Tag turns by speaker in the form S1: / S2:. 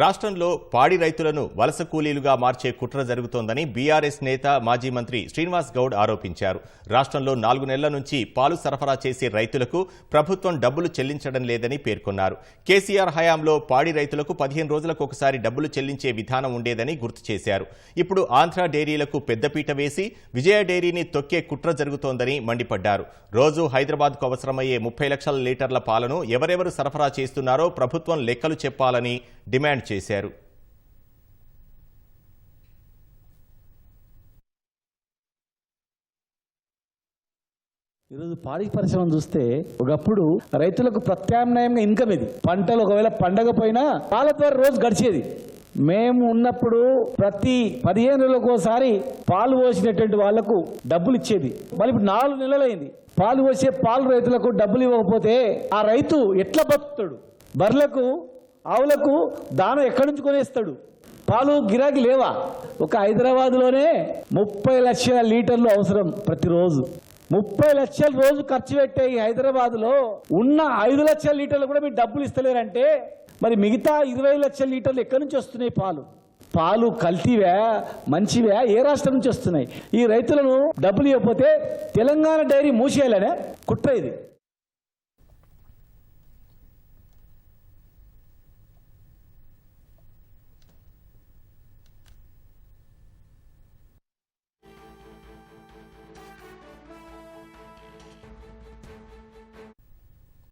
S1: రాష్ట్రంలో పాడి రైతులను వలస కూలీలుగా మార్చే కుట్ర జరుగుతోందని బీఆర్ఎస్ నేత మాజీ మంత్రి శ్రీనివాస్ గౌడ్ ఆరోపించారు. రాష్ట్రంలో నాలుగు నెలల నుంచి పాలు సరఫరా చేసే రైతులకు ప్రభుత్వం డబ్బులు చెల్లించడం లేదని పేర్కొన్నారు. కేసీఆర్ హయాంలో పాడి రైతులకు పదిహేను రోజులకు ఒకసారి డబ్బులు చెల్లించే విధానం ఉండేదని గుర్తు చేశారు. ఇప్పుడు ఆంధ్ర డైరీలకు పెద్దపీట వేసి విజయ డైరీని తొక్కే కుట్ర జరుగుతోందని మండిపడ్డారు. రోజు హైదరాబాద్కు అవసరమయ్యే ముప్పై లక్షల లీటర్ల పాలను ఎవరెవరు సరఫరా చేస్తున్నారో ప్రభుత్వం లెక్కలు చెప్పాలని డిమాండ్ చేశారు.
S2: ఈరోజు పాడి పరిశ్రమ చూస్తే ఒకప్పుడు రైతులకు ప్రత్యామ్నాయంగా ఇన్కమ్ ఇది. పంటలు ఒకవేళ పండగ పోయినా పాల ద్వారా రోజు గడిచేది. మేము ఉన్నప్పుడు ప్రతి పదిహేను నెలలకు ఒకసారి పాలు పోసినటువంటి వాళ్ళకు డబ్బులు ఇచ్చేది. మళ్ళీ ఇప్పుడు నాలుగు నెలలైంది. పాలు పోసే పాలు రైతులకు డబ్బులు ఇవ్వకపోతే ఆ రైతు ఎట్లా బతుకుతాడు? బర్రెలకు ఆవులకు దానం ఎక్కడి నుంచి కొనేస్తాడు? పాలు గిరాకీ లేవా? ఒక హైదరాబాద్లోనే ముప్పై లక్షల లీటర్లు అవసరం ప్రతిరోజు. ముప్పై లక్షల రోజు ఖర్చు పెట్టే ఈ హైదరాబాద్లో ఉన్న ఐదు లక్షల లీటర్లు కూడా మీరు డబ్బులు ఇస్తలేరంటే మరి మిగతా ఇరవై లక్షల లీటర్లు ఎక్కడి నుంచి వస్తున్నాయి పాలు? పాలు కల్తీవా? మంచివా? ఏ రాష్ట్రం నుంచి వస్తున్నాయి? ఈ రైతులను డబ్బులు ఇవ్వకపోతే తెలంగాణ డైరీ మూసేయాలనే కుట్ర ఇది.